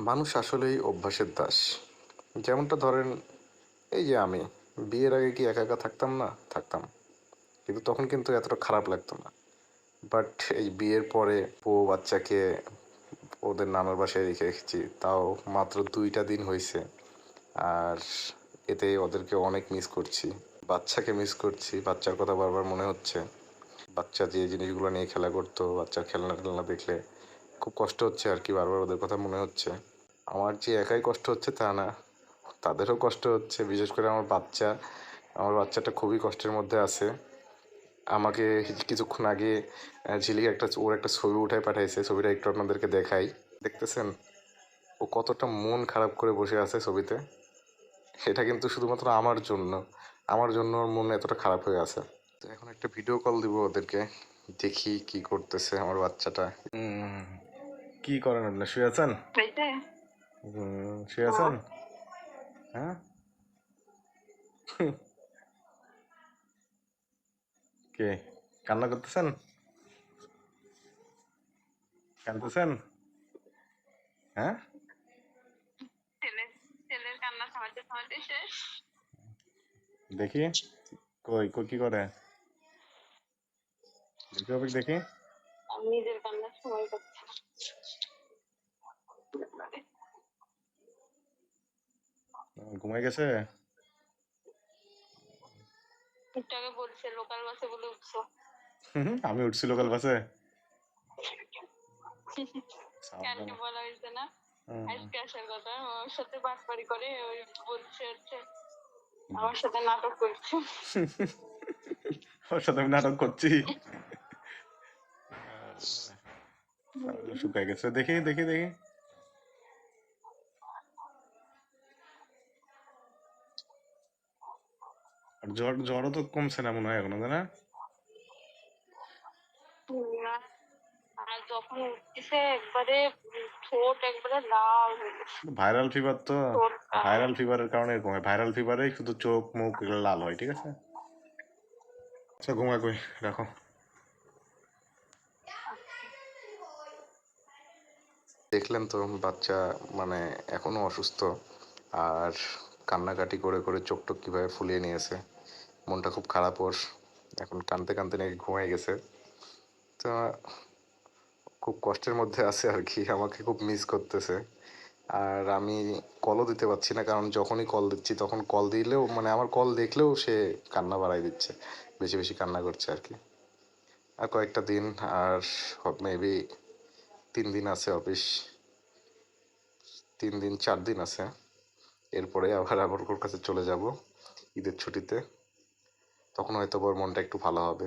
মানুষ আসলেই অভ্যাসের দাস। যেমনটা ধরেন, এই যে আমি, বিয়ের আগে কি একা একা থাকতাম? না, থাকতাম। কিন্তু তখন কিন্তু এতটা খারাপ লাগতো না। বাট এই বিয়ের পরে বউ বাচ্চাকে ওদের নানার বাসায় রেখে রেখেছি তাও মাত্র দুইটা দিন হয়েছে আর এতে ওদেরকে অনেক মিস করছি। বাচ্চাকে মিস করছি। বাচ্চার কথা বারবার মনে হচ্ছে। বাচ্চা যে জিনিসগুলো নিয়ে খেলা করতো, বাচ্চার খেলনা টেলনা দেখলে খুব কষ্ট হচ্ছে আর কি বারবার ওদের কথা মনে হচ্ছে। আমার যে একাই কষ্ট হচ্ছে তা না, তাদেরও কষ্ট হচ্ছে, বিশেষ করে আমার বাচ্চা। আমার বাচ্চাটা খুবই কষ্টের মধ্যে আছে। আমাকে কিছুক্ষণ আগে ঝিলিক একটা, ওর একটা ছবি উঠায় পাঠাইছে, ছবিটা একটু আপনাদেরকে দেখাই। দেখতেছেন? ও কতটা মন খারাপ করে বসে আছে ছবিতে। সেটা কিন্তু শুধুমাত্র আমার জন্য আমার জন্য ওর মন এতটা খারাপ হয়ে আছে। তো এখন একটা ভিডিও কল দিব ওদেরকে, দেখি কি করতেছে আমার বাচ্চাটা। কি করেন আপনি? শুয়ে আছেন? শুয়ে আছেন? হ্যাঁ? কে? কান্না করতেছেন? কান্দতেছেন হ্যাঁ? দেখি। কই কই কি করে? দেখি দেখি। আমি নিজের কান্নার সময় করছি। ঘুমাই গেছে? একটু বলছে লোকাল বাসে বলে উঠছো। আমি উঠছি লোকাল বাসে কালকে বলা হয়েছে না? আজকে আসার কথা। ওর সাথে বাটপারি করে ওই বলছে হচ্ছে আমার সাথে নাটক করছে। ওর সাথে আমি নাটক করছি। শুকাই গেছে। দেখি দেখি দেখি। আর জ্বর জ্বরও তো কমছে না মনে হয় এখনও তাই না? না, যখন উঠতেছে একবারে ঠোঁট একবারে লাল ভাইরাল ফিভার তো ভাইরাল ফিভারের কারণে এরকম হয় ভাইরাল ফিভারে শুধু চোখ মুখ এগুলো লাল হয় ঠিক আছে? আচ্ছা ঘুমায় কই রাখো। দেখলেন তো বাচ্চা মানে এখনও অসুস্থ আর কান্নাকাটি করে করে চোখ টোক কীভাবে ফুলিয়ে নিয়েছে। মনটা খুব খারাপ ওর। এখন কানতে কানতে নাকি ঘুমাই গেছে। তো খুব কষ্টের মধ্যে আছে আর কি, আমাকে খুব মিস করতেছে। আর আমি কলও দিতে পারছি না, কারণ যখনই কল দিচ্ছি তখন কল দিলেও মানে আমার কল দেখলেও সে কান্না বাড়াই দিচ্ছে, বেশি বেশি কান্না করছে আর কি। আর কয়েকটা দিন আর মেবি তিন দিন আছে অফিস তিন দিন, চার দিন আছে। এরপরে আবার আবার ওর কাছে চলে যাব ঈদের ছুটিতে। তখন হয়তো ওর মনটা একটু ভালো হবে।